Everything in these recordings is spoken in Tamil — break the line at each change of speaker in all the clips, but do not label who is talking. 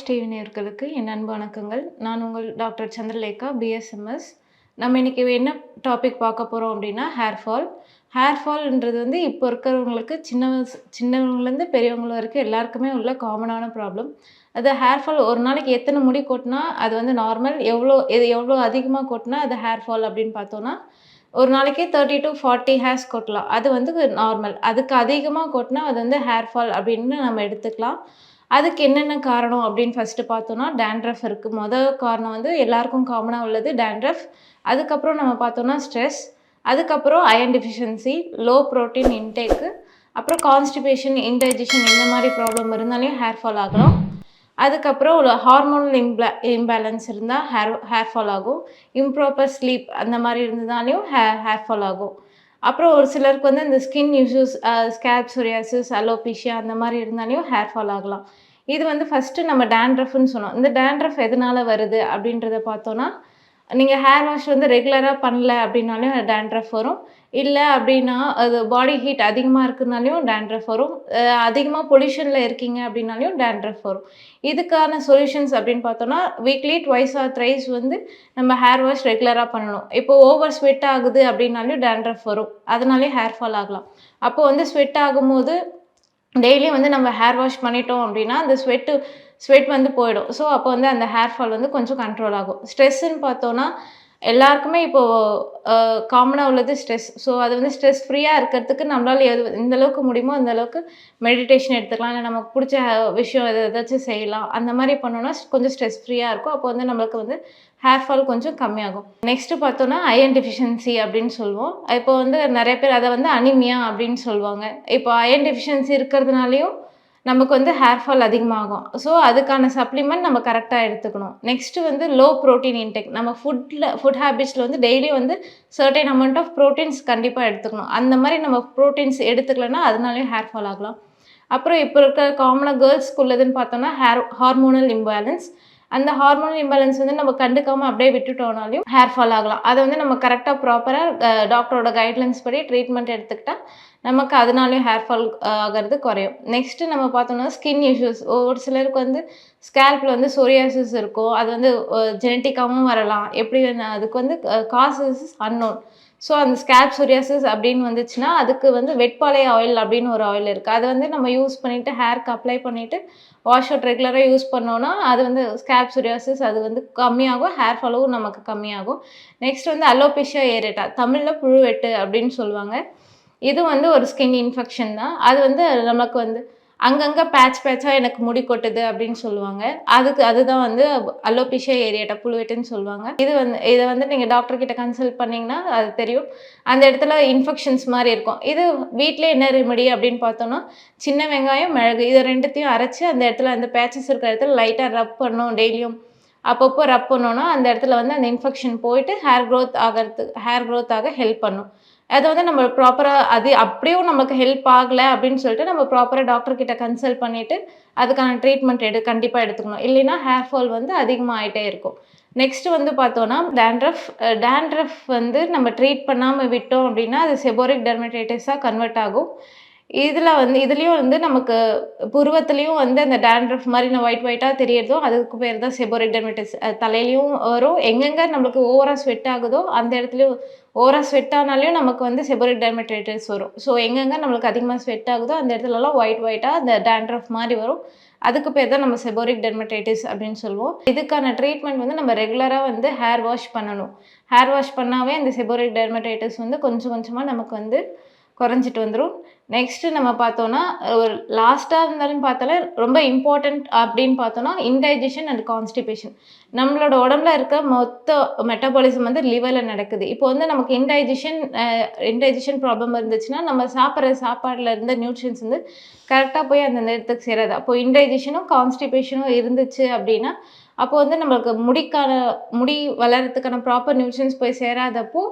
ஆயுஷ் டிவி என் அன்பு வணக்கங்கள். நான் உங்கள் டாக்டர் சந்திரலேகா பிஎஸ்எம்எஸ் நம்ம இன்னைக்கு என்ன டாபிக் பார்க்க போகிறோம் அப்படின்னா ஹேர் ஃபால் ஹேர் ஃபால்ன்றது வந்து இப்போ இருக்கிறவங்களுக்கு சின்ன வயசு- சின்னவங்கலேருந்து பெரியவங்கள வரைக்கும் எல்லாருக்குமே உள்ள காமனான ப்ராப்ளம் அது ஹேர் ஃபால் ஒரு நாளைக்கு எத்தனை முடி கொட்டினா அது வந்து நார்மல் எவ்வளோ இது எவ்வளோ அதிகமாக கொட்டினா அது ஹேர் ஃபால் அப்படின்னு பார்த்தோன்னா ஒரு நாளைக்கு தேர்ட்டி டு ஃபார்ட்டி ஹேர்ஸ் கொட்டலாம். அது வந்து நார்மல் அதுக்கு அதிகமாக கொட்டினா அது வந்து ஹேர் ஃபால் அப்படின்னு நம்ம எடுத்துக்கலாம். அதுக்கு என்னென்ன காரணம் அப்படின்னு ஃபஸ்ட்டு பார்த்தோன்னா டேண்ட்ரஃப் இருக்குது மொதல் காரணம் வந்து எல்லாருக்கும் காமனாக உள்ளது டேண்ட்ரஃப் அதுக்கப்புறம் நம்ம பார்த்தோன்னா ஸ்ட்ரெஸ் அதுக்கப்புறம் iron deficiency low protein intake அப்புறம் கான்ஸ்டிபேஷன் இன்டைஜஷன் இந்த மாதிரி ப்ராப்ளம் இருந்தாலையும் ஹேர் ஃபால் ஆகலாம் அதுக்கப்புறம் ஒரு ஹார்மோனல் இம்பே இம்பேலன்ஸ் இருந்தால் ஹேர் ஹேர் ஃபால் ஆகும். இம்ப்ராப்பர் ஸ்லீப் அந்த மாதிரி இருந்தாலையும் ஹே ஹேர் ஃபால் ஆகும். அப்புறம் ஒரு சிலருக்கு வந்து இந்த skin issues scalp psoriasis alopecia அந்த மாதிரி இருந்தாலையும் ஹேர் ஃபால் ஆகலாம். இது வந்து ஃபஸ்ட்டு நம்ம டேண்ட்ரஃப்னு சொன்னோம். இந்த டேண்ட்ரஃப் எதனால் வருது அப்படின்றத பார்த்தோன்னா நீங்கள் ஹேர் வாஷ் வந்து ரெகுலராக பண்ணல அப்படின்னாலையும் டேண்ட்ரஃப் வரும். இல்லை அப்படின்னா அது பாடி ஹீட் அதிகமாக இருக்குனாலையும் டேண்ட்ரஃப் வரும். அதிகமாக பொல்யூஷனில் இருக்கீங்க அப்படின்னாலையும் டேண்ட்ரஃப் வரும். இதுக்கான சொல்யூஷன்ஸ் அப்படின்னு பார்த்தோன்னா வீக்லி ட்வைஸ் ஆர் த்ரைஸ் வந்து நம்ம ஹேர் வாஷ் ரெகுலராக பண்ணணும். இப்போ ஓவர் ஸ்வெட் ஆகுது அப்படின்னாலையும் டேண்ட்ரஃப் வரும். அதனாலே ஹேர் ஃபால் ஆகலாம். அப்போ வந்து ஸ்வெட் ஆகும்போது டெய்லியும் வந்து நம்ம ஹேர் வாஷ் பண்ணிட்டோம் அப்படின்னா அந்த ஸ்வெட்டு ஸ்வெட் வந்து போயிடும். ஸோ அப்போ வந்து அந்த ஹேர் ஃபால் வந்து கொஞ்சம் கண்ட்ரோல் ஆகும். ஸ்ட்ரெஸ்ஸுன்னு பார்த்தோன்னா எல்லாருக்குமே இப்போது காமனாக உள்ளது ஸ்ட்ரெஸ் ஸோ அது வந்து ஸ்ட்ரெஸ் ஃப்ரீயாக இருக்கிறதுக்கு நம்மளால் எது எந்த அளவுக்கு முடியுமோ அந்த அளவுக்கு மெடிடேஷன் எடுத்துக்கலாம். இல்லை நமக்கு பிடிச்ச விஷயம் எது ஏதாச்சும் செய்யலாம். அந்த மாதிரி பண்ணோன்னா கொஞ்சம் ஸ்ட்ரெஸ் ஃப்ரீயாக இருக்கும். அப்போ வந்து நம்மளுக்கு வந்து ஹேர் ஃபால் கொஞ்சம் கம்மியாகும். நெக்ஸ்ட்டு பார்த்தோன்னா அயன் டெஃபிஷியன்சி அப்படின்னு சொல்லுவோம். இப்போ வந்து நிறைய பேர் அதை வந்து அனிமியா அப்படின்னு சொல்லுவாங்க. இப்போ அயன் டெஃபிஷியன்சி இருக்கிறதுனாலையும் நமக்கு வந்து ஹேர் ஃபால் அதிகமாகும். ஸோ அதுக்கான சப்ளிமெண்ட் நம்ம கரெக்டாக எடுத்துக்கணும். நெக்ஸ்ட்டு வந்து லோ ப்ரோட்டீன் இன்டெக் நம்ம ஃபுட்டில் ஃபுட் ஹேபிட்ஸில் வந்து டெய்லி வந்து சர்டைன் அமௌண்ட் ஆஃப் ப்ரோட்டீன்ஸ் கண்டிப்பாக எடுத்துக்கணும். அந்த மாதிரி நம்ம ப்ரோட்டீன்ஸ் எடுத்துக்கலன்னா அதனாலேயும் ஹேர் ஃபால் ஆகலாம். அப்புறம் இப்போ இருக்க காமனாக கேர்ள்ஸ்க்கு உள்ளதுன்னு பார்த்தோம்னா ஹேர் ஹார்மோனல் இம்பேலன்ஸ் அந்த ஹார்மோனல் இம்பேலன்ஸ் வந்து நம்ம கண்டுக்காமல் அப்படியே விட்டுட்டோம்னாலையும் ஹேர் ஃபால் ஆகலாம். அதை வந்து நம்ம கரெக்டாக ப்ராப்பராக டாக்டரோட கைட்லைன்ஸ் படி ட்ரீட்மெண்ட் எடுத்துக்கிட்டால் நமக்கு அதனாலையும் ஹேர் ஃபால் ஆகிறது குறையும். நெக்ஸ்ட்டு நம்ம பார்த்தோம்னா ஸ்கின் இஷ்யூஸ் ஒரு சிலருக்கு வந்து ஸ்கேல்பில் வந்து சோரியாசிஸ் இருக்கும். அது வந்து ஜெனட்டிக்காகவும் வரலாம். எப்படி அதுக்கு வந்து காசஸ் அன்னோன் ஸோ அந்த ஸ்கேப் சொரியாசிஸ் அப்படின்னு வந்துச்சுன்னா அதுக்கு வந்து வெட்பாலை ஆயில் அப்படின்னு ஒரு ஆயில் இருக்குது அதை வந்து நம்ம யூஸ் பண்ணிவிட்டு ஹேருக்கு அப்ளை பண்ணிவிட்டு வாஷ் அவுட் ரெகுலராக யூஸ் பண்ணோன்னா அது வந்து ஸ்கேப் சொரியாசிஸ் அது வந்து கம்மியாகும் ஹேர் ஃபாலோவும் நமக்கு கம்மியாகும். நெக்ஸ்ட் வந்து அலோபேஷியா ஏரேட்டா தமிழில் புழுவெட்டு அப்படின்னு சொல்லுவாங்க. இது வந்து ஒரு ஸ்கின் இன்ஃபெக்ஷன் தான். அது வந்து நமக்கு வந்து அங்கங்கே பேட்ச் பேட்சாக எனக்கு முடி கொட்டுது அப்படின்னு சொல்லுவாங்க. அதுக்கு அதுதான் வந்து அலோபிஷியா ஏரியாட்டா புழுவெட்டுன்னு சொல்லுவாங்க. இது வந்து இதை வந்து நீங்கள் டாக்டர் கிட்ட கன்சல்ட் பண்ணிங்கன்னா அது தெரியும். அந்த இடத்துல இன்ஃபெக்ஷன்ஸ் மாதிரி இருக்கும். இது வீட்டிலே என்ன ரெமெடி அப்படின்னு பார்த்தோன்னா சின்ன வெங்காயம் மிளகு இதை ரெண்டுத்தையும் அரைச்சி அந்த இடத்துல அந்த பேச்சஸ் இருக்கிற இடத்துல லைட்டாக ரப் பண்ணணும் டெய்லியும். அப்பப்போ ரப் பண்ணோன்னா அந்த இடத்துல வந்து அந்த இன்ஃபெக்ஷன் போயிட்டு ஹேர் க்ரோத் ஆகிறதுக்கு ஹேர் க்ரோத் ஆக ஹெல்ப் பண்ணும். அதை வந்து நம்ம ப்ராப்பராக அது அப்படியும் நமக்கு ஹெல்ப் ஆகலை அப்படின்னு சொல்லிட்டு நம்ம ப்ராப்பராக டாக்டர் கிட்ட கன்சல்ட் பண்ணிவிட்டு அதுக்கான ட்ரீட்மெண்ட் எடு கண்டிப்பாக எடுத்துக்கணும். இல்லைன்னா ஹேர் ஃபால் வந்து அதிகமாக ஆயிட்டே இருக்கும். நெக்ஸ்ட் வந்து பார்த்தோன்னா டேண்ட்ரஃப் டேண்ட்ரஃப் வந்து நம்ம ட்ரீட் பண்ணாமல் விட்டோம் அப்படின்னா அது செபோரிக் டெர்மடைட்டிஸாக கன்வெர்ட் ஆகும். இதில் வந்து இதுலேயும் வந்து நமக்கு புருவத்துலேயும் வந்து அந்த டேண்ட்ரஃப் மாதிரி நான் ஒயிட் ஒயிட்டாக தெரியறதோ அதுக்கு பேர் தான் செபோரிக் டெர்மடைட்டிஸ் தலையிலையும் வரும். எங்கெங்கே நம்மளுக்கு ஓவராக ஸ்வெட் ஆகுதோ அந்த இடத்துலையும் ஓவராக ஸ்வெட் ஆனாலையும் நமக்கு வந்து செபோரிக் டெர்மடைட்டிஸ் வரும். ஸோ எங்கெங்கே நம்மளுக்கு அதிகமாக ஸ்வெட் ஆகுதோ அந்த இடத்துலலாம் ஒயிட் ஒயிட்டாக அந்த டேண்ட்ரஃப் மாதிரி வரும். அதுக்கு பேர் தான் நம்ம செபோரிக் டெர்மடைட்டிஸ் அப்படின்னு சொல்லுவோம். இதுக்கான ட்ரீட்மெண்ட் வந்து நம்ம ரெகுலராக வந்து ஹேர் வாஷ் பண்ணணும். ஹேர் வாஷ் பண்ணாவே அந்த செபோரிக் டெர்மடைட்டிஸ் வந்து கொஞ்சம் கொஞ்சமாக நமக்கு வந்து குறைஞ்சிட்டு வந்துடும் நெக்ஸ்ட்டு நம்ம பார்த்தோன்னா ஒரு லாஸ்ட்டாக இருந்தாலும் பார்த்தாலே ரொம்ப இம்பார்ட்டண்ட் அப்படின்னு பார்த்தோன்னா இன்டைஜஷன் அண்ட் கான்ஸ்டிபேஷன் நம்மளோட உடம்புல இருக்க மொத்த மெட்டபாலிசம் வந்து லிவரில் நடக்குது. இப்போ வந்து நமக்கு இன்டைஜஷன் இன்டைஜஷன் ப்ராப்ளம் இருந்துச்சுன்னா நம்ம சாப்பிட்ற சாப்பாடில் இருந்த நியூட்ரியன்ஸ் வந்து கரெக்டாக போய் அந்த நேரத்துக்கு சேராது. அப்போ இன்டைஜஷனும் கான்ஸ்டிபேஷனும் இருந்துச்சு அப்படின்னா அப்போ வந்து நம்மளுக்கு முடிக்கான முடி வளர்கிறதுக்கான ப்ராப்பர் நியூட்ரியன்ஸ் போய் சேராதப்போ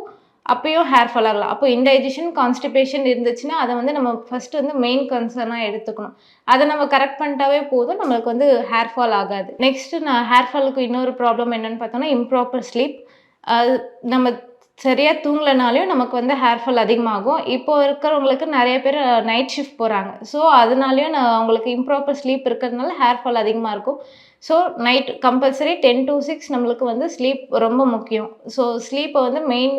அப்பயும் ஹேர் ஃபால் ஆகலாம். அப்போ இன்டைஜஷன் கான்ஸ்டிபேஷன் இருந்துச்சுன்னா அதை வந்து நம்ம ஃபர்ஸ்ட் வந்து மெயின் கன்சர்னாக எடுத்துக்கணும். அதை நம்ம கரெக்ட் பண்ணிட்டாவே போதும் நம்மளுக்கு வந்து ஹேர் ஃபால் ஆகாது. நெக்ஸ்ட் நான் ஹேர் ஃபாலுக்கு இன்னொரு ப்ராப்ளம் என்னன்னு பார்த்தோன்னா இம்ப்ராப்பர் ஸ்லீப் நம்ம சரியாக தூங்கலனாலையும் நமக்கு வந்து ஹேர் ஃபால் அதிகமாகும். இப்போ இருக்கிறவங்களுக்கு நிறைய பேர் நைட் ஷிஃப்ட் போகிறாங்க ஸோ அதனாலையும் நான் அவங்களுக்கு இம்ப்ராப்பர் ஸ்லீப் இருக்கிறதுனால ஹேர் ஃபால் அதிகமாக இருக்கும். So night compulsory ten to six நம்மளுக்கு வந்து ஸ்லீப் ரொம்ப முக்கியம். ஸோ ஸ்லீப்பை வந்து மெயின்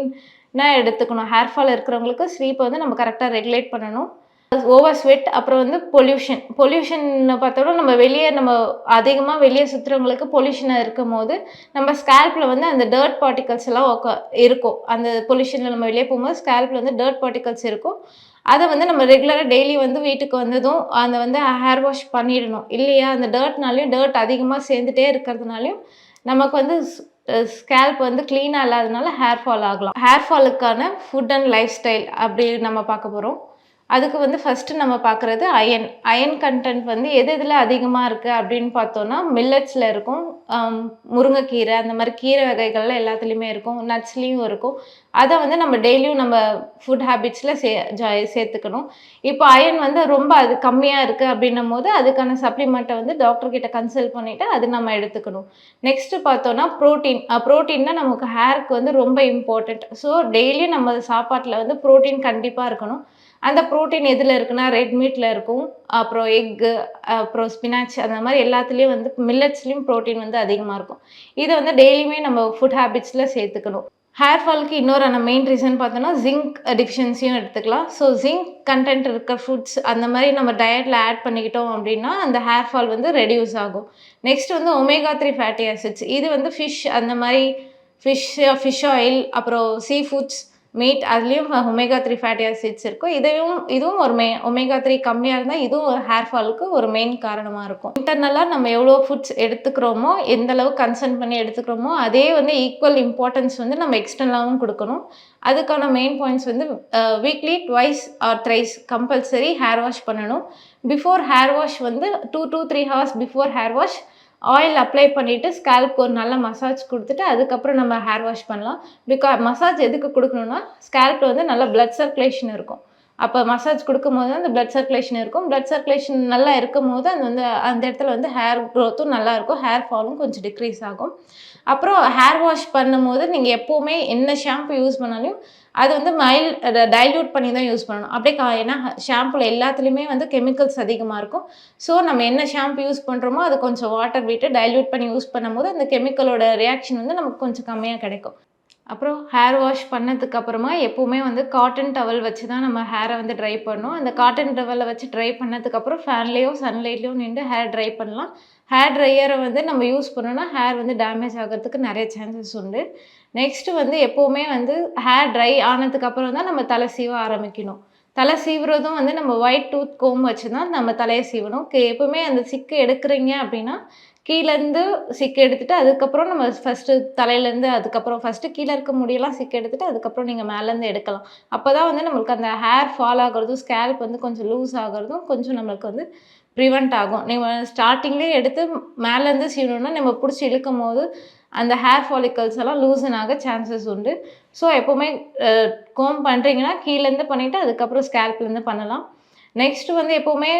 எடுத்துக்கணும்? ஹேர் ஃபால் இருக்கிறவங்களுக்கு ஸ்லீப்பை வந்து நம்ம கரெக்டாக ரெகுலேட் பண்ணணும். ஓவர் ஸ்வெட் அப்புறம் வந்து பொல்யூஷன் பொல்யூஷன் பார்த்தோம்னா நம்ம வெளியே நம்ம அதிகமாக வெளியே சுற்றுறவங்களுக்கு பொல்யூஷனாக இருக்கும் போது நம்ம ஸ்கேல்பில் வந்து அந்த டர்ட் பார்ட்டிகல்ஸ் எல்லாம் உக்கா இருக்கும். அந்த பொல்யூஷனில் நம்ம வெளியே போகும்போது ஸ்கேல்பில் வந்து டர்ட் பார்ட்டிகல்ஸ் இருக்கும். அதை வந்து நம்ம ரெகுலராக டெய்லி வந்து வீட்டுக்கு வந்ததும் அந்த வந்து ஹேர் வாஷ் பண்ணிடணும். இல்லையா? அந்த டர்ட்னாலையும் டர்ட் அதிகமாக சேர்ந்துட்டே இருக்கிறதுனாலையும் நமக்கு வந்து ஸ்கேல்ப் வந்து க்ளீனாக இல்லாதனால ஹேர் ஃபால் ஆகலாம். ஹேர் ஃபாலுக்கான ஃபுட் அண்ட் லைஃப் ஸ்டைல் அப்படி நம்ம பார்க்க போகிறோம் அதுக்கு வந்து ஃபஸ்ட்டு நம்ம பார்க்குறது அயன் அயன் கண்டென்ட் வந்து எது எதில் அதிகமாக இருக்குது அப்படின்னு பார்த்தோன்னா மில்லட்ஸில் இருக்கும் முருங்கைக்கீரை அந்த மாதிரி கீரை வகைகள்லாம் எல்லாத்துலேயுமே இருக்கும் நட்ஸ்லேயும் இருக்கும். அதை வந்து நம்ம டெய்லியும் நம்ம ஃபுட் ஹேபிட்ஸில் சே ஜா சேர்த்துக்கணும். இப்போ அயன் வந்து ரொம்ப அது கம்மியாக இருக்குது அப்படின்னும் போது அதுக்கான சப்ளிமெண்ட்டை வந்து டாக்டர்கிட்ட கன்சல்ட் பண்ணிவிட்டு அது நம்ம எடுத்துக்கணும். நெக்ஸ்ட்டு பார்த்தோன்னா ப்ரோட்டீன் ப்ரோட்டீன்னா நமக்கு ஹேருக்கு வந்து ரொம்ப இம்பார்ட்டண்ட் ஸோ டெய்லியும் நம்ம சாப்பாட்டில் வந்து ப்ரோட்டீன் கண்டிப்பாக இருக்கணும். அந்த ப்ரோட்டீன் எதில் இருக்குன்னா ரெட் மீட்டில் இருக்கும். அப்புறம் எக்கு அப்புறம் ஸ்பினாச் அந்த மாதிரி எல்லாத்துலேயும் வந்து மில்லட்ஸ்லேயும் ப்ரோட்டீன் வந்து அதிகமாக இருக்கும். இதை வந்து டெய்லியுமே நம்ம ஃபுட் ஹேபிட்ஸில் சேர்த்துக்கணும். ஹேர் ஃபாலுக்கு இன்னொரு மெயின் ரீசன் பார்த்தோன்னா ஜிங்க் டிஃபிஷியன்சியும் எடுத்துக்கலாம். ஸோ ஜிங்க் கண்டென்ட் இருக்க ஃபுட்ஸ் அந்த மாதிரி நம்ம டயட்டில் ஆட் பண்ணிக்கிட்டோம் அப்படின்னா அந்த ஹேர் ஃபால் வந்து ரெடியூஸ் ஆகும். நெக்ஸ்ட் வந்து ஒமேகா த்ரீ ஃபேட்டி ஆசிட்ஸ் இது வந்து ஃபிஷ் அந்த மாதிரி ஃபிஷ் ஃபிஷ் ஆயில் அப்புறம் சீ ஃபுட்ஸ் மீட் அதுலேயும் ஒமேகா த்ரீ ஃபேட்டி ஆசிட்ஸ் இருக்கும் இதையும் இதுவும் ஒரு மெ ஒமேகா த்ரீ கம்மியாக இருந்தால் இதுவும் ஒரு ஹேர் ஃபாலுக்கு ஒரு மெயின் காரணமாக இருக்கும். இன்டர்னலாக நம்ம எவ்வளோ ஃபுட்ஸ் எடுத்துக்கிறோமோ எந்த அளவு கன்சர்ன் பண்ணி எடுத்துக்கிறோமோ அதே வந்து ஈக்குவல் இம்பார்ட்டன்ஸ் வந்து நம்ம எக்ஸ்டர்னலாகவும் கொடுக்கணும். அதுக்கான மெயின் பாயிண்ட்ஸ் வந்து weekly twice or thrice compulsory hair wash பண்ணணும். பிஃபோர் ஹேர் வாஷ் வந்து two two three hours before hair wash oil apply பண்ணிவிட்டு ஸ்கேல்ப்க்கு ஒரு நல்ல மசாஜ் கொடுத்துட்டு அதுக்கப்புறம் நம்ம ஹேர் வாஷ் பண்ணலாம். பிகா மசாஜ் எதுக்கு கொடுக்கணும்னா ஸ்கேல்ப்பில் வந்து நல்ல பிளட் சர்க்குலேஷன் இருக்கும். அப்போ மசாஜ் கொடுக்கும்போது அந்த பிளட் சர்க்குலேஷன் இருக்கும். பிளட் சர்க்குலேஷன் நல்லா இருக்கும் போது அது வந்து அந்த இடத்துல வந்து ஹேர் க்ரோத்தும் நல்லா இருக்கும். ஹேர் ஃபாலும் கொஞ்சம் டிக்ரீஸ் ஆகும். அப்புறம் ஹேர் வாஷ் பண்ணும்போது நீங்கள் எப்போவுமே என்ன ஷாம்பு யூஸ் பண்ணாலும் அது வந்து மைல் டைல்யூட் பண்ணி தான் யூஸ் பண்ணணும். அப்படியே கா ஏன்னா ஷாம்பில் எல்லாத்துலேயுமே வந்து கெமிக்கல்ஸ் அதிகமாக இருக்கும். ஸோ நம்ம என்ன ஷாம்பு யூஸ் பண்ணுறோமோ அது கொஞ்சம் வாட்டர் விட்டு டைல்யூட் பண்ணி யூஸ் பண்ணும்போது அந்த கெமிக்கலோட ரியாக்ஷன் வந்து நமக்கு கொஞ்சம் கம்மியாக கிடைக்கும். அப்புறம் ஹேர் வாஷ் பண்ணதுக்கு அப்புறமா எப்போவுமே வந்து காட்டன் டவல் வச்சு தான் நம்ம ஹேரை வந்து ட்ரை பண்ணோம். அந்த காட்டன் டவலை வச்சு ட்ரை பண்ணதுக்கப்புறம் ஃபேன்லேயோ சன்லைட்லேயோ நின்று ஹேர் ட்ரை பண்ணலாம். ஹேர் ட்ரையரை வந்து நம்ம யூஸ் பண்ணோன்னா ஹேர் வந்து டேமேஜ் ஆகிறதுக்கு நிறைய சான்சஸ் உண்டு. நெக்ஸ்ட்டு வந்து எப்போவுமே வந்து ஹேர் ட்ரை ஆனதுக்கப்புறம் தான் நம்ம தலை சீவ ஆரம்பிக்கணும். தலை சீவுறதும் வந்து நம்ம ஒயிட் டூத் கோம் வச்சு தான் நம்ம தலையை சீவணும். எப்பவுமே அந்த சிக்கு எடுக்கிறீங்க அப்படின்னா கீழேருந்து சிக்கு எடுத்துட்டு அதுக்கப்புறம் நம்ம ஃபஸ்ட்டு தலையிலேருந்து அதுக்கப்புறம் ஃபஸ்ட்டு கீழே இருக்க முடியெல்லாம் சிக்கு எடுத்துட்டு அதுக்கப்புறம் நீங்கள் மேலேருந்து எடுக்கலாம். அப்போ தான் வந்து நம்மளுக்கு அந்த ஹேர் ஃபால் ஆகுறதும் ஸ்கேல்ப் வந்து கொஞ்சம் லூஸ் ஆகுறதும் கொஞ்சம் நம்மளுக்கு வந்து ப்ரிவெண்ட் ஆகும். நீங்கள் ஸ்டார்டிங்லேயே எடுத்து மேலேருந்து சீவணும்னா நம்ம பிடிச்சி இழுக்கும் போது அந்த ஹேர் ஃபாலிக்கல்ஸ் எல்லாம் லூசன் ஆக சான்சஸ் உண்டு. ஸோ எப்போவுமே கோம் பண்ணுறீங்கன்னா கீழேருந்து பண்ணிவிட்டு அதுக்கப்புறம் ஸ்கேல்ப்லேருந்து பண்ணலாம். நெக்ஸ்ட் வந்து எப்போவுமே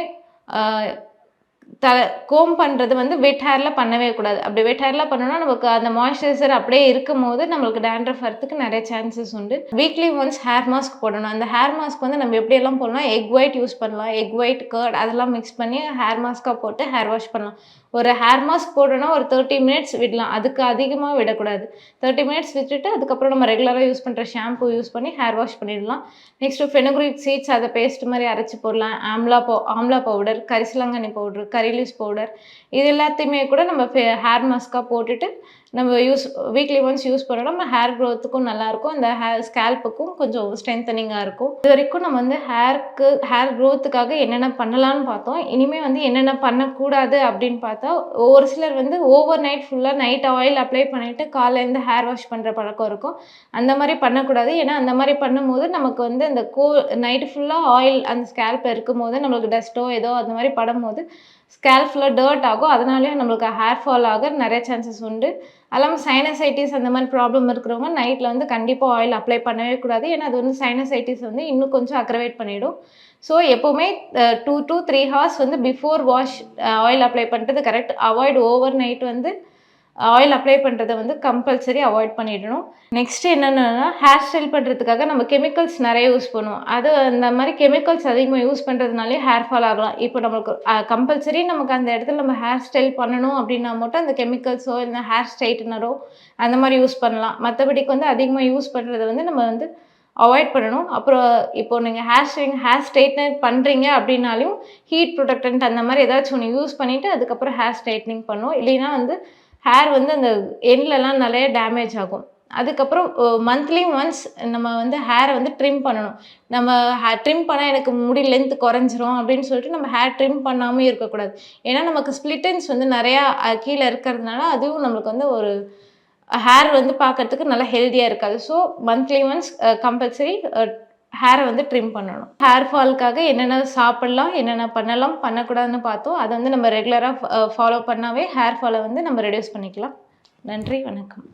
த கோம் பண்ணுறது வந்து வெட் ஹேரில் பண்ணவே கூடாது. அப்படி வெட் ஹேரில் பண்ணோம்னா நமக்கு அந்த மாய்ஸ்சரைசர் அப்படியே இருக்கும் போது நம்மளுக்கு டேண்ட்ரஃப் வரத்துக்கு நிறைய சான்சஸ் உண்டு. வீக்லி ஒன்ஸ் ஹேர் மாஸ்க் போடணும். அந்த ஹேர் மாஸ்க் வந்து நம்ம எப்படியெல்லாம் போடலாம் எக் ஒயிட் யூஸ் பண்ணலாம். எக் ஒயிட் கர்ட் அதெல்லாம் மிக்ஸ் பண்ணி ஹேர் மாஸ்க்காக போட்டு ஹேர் வாஷ் பண்ணலாம். ஒரு ஹேர் மாஸ்க் போடணும்னா ஒரு தேர்ட்டி மினிட்ஸ் விடலாம். அதுக்கு அதிகமாக விடக்கூடாது. தேர்ட்டி மினிட்ஸ் விட்டுட்டு அதுக்கப்புறம் நம்ம ரெகுலராக யூஸ் பண்ணுற ஷாம்பு யூஸ் பண்ணி ஹேர் வாஷ் பண்ணிடலாம். நெக்ஸ்ட்டு ஃபெனோக்ரிக் சீட்ஸ் அதை பேஸ்ட் மாதிரி அரைச்சி போடலாம். ஆம்லா பவு ஆம்லா பவுடர் கரிசலாங்கண்ணி பவுடர் கரிலீஸ் பவுடர் இது எல்லாத்தையுமே கூட நம்ம ஹேர் மாஸ்க்காக போட்டுட்டு நம்ம யூஸ் வீக்லி ஒன்ஸ் யூஸ் பண்ணோம் நம்ம ஹேர் க்ரோத்துக்கும் நல்லாயிருக்கும். அந்த ஹேர் ஸ்கேல்ப்புக்கும் கொஞ்சம் ஸ்ட்ரென்தனிங்காக இருக்கும். இது வரைக்கும் நம்ம வந்து ஹேர்க்கு ஹேர் க்ரோத்துக்காக என்னென்ன பண்ணலாம்னு பார்த்தோம். இனிமேல் வந்து என்னென்ன பண்ணக்கூடாது அப்படின்னு பார்த்தா ஒரு சிலர் வந்து ஓவர் நைட் ஃபுல்லாக நைட் ஆயில் அப்ளை பண்ணிவிட்டு காலையிலேருந்து ஹேர் வாஷ் பண்ணுற பழக்கம் இருக்கும். அந்த மாதிரி பண்ணக்கூடாது. ஏன்னா அந்த மாதிரி பண்ணும்போது நமக்கு வந்து அந்த கோ நைட்டு ஃபுல்லாக ஆயில் அந்த ஸ்கேல்ப் இருக்கும்போது நம்மளுக்கு டஸ்ட்டோ ஏதோ அந்த மாதிரி படும்போது ஸ்கேல்ப் ஃபுல்லாக டர்ட் ஆகும். அதனாலேயே நம்மளுக்கு ஹேர் ஃபால் ஆக நிறைய சான்சஸ் உண்டு. அல்லாமல் சைனசைட்டிஸ் அந்த மாதிரி ப்ராப்ளம் இருக்கிறவங்க நைட்டில் வந்து கண்டிப்பாக ஆயில் அப்ளை பண்ணவே கூடாது. ஏன்னா அது வந்து சைனசைட்டிஸ் வந்து இன்னும் கொஞ்சம் அக்ரவேட் பண்ணிவிடும் ஸோ எப்போவுமே டூ டூ த்ரீ ஹவர்ஸ் வந்து பிஃபோர் வாஷ் ஆயில் அப்ளை பண்ணுறது கரெக்ட் அவாய்ட் ஓவர் நைட் வந்து ஆயில் அப்ளை பண்ணுறதை வந்து கம்பல்சரி அவாய்ட் பண்ணிடணும். நெக்ஸ்ட் என்னென்னா ஹேர் ஸ்டைல் பண்ணுறதுக்காக நம்ம கெமிக்கல்ஸ் நிறைய யூஸ் பண்ணுவோம். அது அந்த மாதிரி கெமிக்கல்ஸ் அதிகமாக யூஸ் பண்ணுறதுனாலே ஹேர் ஃபால் ஆகலாம். இப்போ நம்மளுக்கு கம்பல்சரி நமக்கு அந்த இடத்துல நம்ம ஹேர் ஸ்டைல் பண்ணணும் அப்படின்னா மட்டும் அந்த கெமிக்கல்ஸோ இல்லை ஹேர் ஸ்ட்ரைட்டனரோ அந்த மாதிரி யூஸ் பண்ணலாம். மற்றபடிக்கு வந்து அதிகமாக யூஸ் பண்ணுறத வந்து நம்ம வந்து அவாய்ட் பண்ணணும். அப்புறம் இப்போ நீங்கள் ஹேர் ஸ்டைலிங் ஹேர் ஸ்ட்ரைட்னர் பண்ணுறீங்க அப்படின்னாலும் ஹீட் ப்ரொடக்டன்ட் அந்த மாதிரி ஏதாச்சும் ஒன்று யூஸ் பண்ணிவிட்டு அதுக்கப்புறம் ஹேர் ஸ்ட்ரைட்னிங் பண்ணும் இல்லைன்னா வந்து ஹேர் வந்து அந்த எண்ட்லலாம் நிறைய டேமேஜ் ஆகும். அதுக்கப்புறம் மந்த்லி ஒன்ஸ் நம்ம வந்து ஹேரை வந்து ட்ரிம் பண்ணணும். நம்ம ஹேர் ட்ரிம் பண்ணால் எனக்கு முடி லென்த் குறைஞ்சிரும் அப்படின்னு சொல்லிட்டு நம்ம ஹேர் ட்ரிம் பண்ணாமல் இருக்கக்கூடாது. ஏன்னா நமக்கு ஸ்ப்ளிட்டன்ஸ் வந்து நிறையா கீழே இருக்கிறதுனால அதுவும் நம்மளுக்கு வந்து ஒரு ஹேர் வந்து பார்க்கறதுக்கு நல்லா ஹெல்த்தியாக இருக்காது. ஸோ மந்த்லி ஒன்ஸ் கம்பல்சரி ஹேரை வந்து ட்ரிம் பண்ணணும். ஹேர் ஃபால்க்காக என்னென்ன சாப்பிட்லாம் என்னென்ன பண்ணலாம் பண்ணக்கூடாதுன்னு பார்த்தோம். அதை வந்து நம்ம ரெகுலராக ஃபாலோ பண்ணாவே ஹேர் ஃபாலை வந்து நம்ம ரெடியூஸ் பண்ணிக்கலாம். நன்றி வணக்கம்.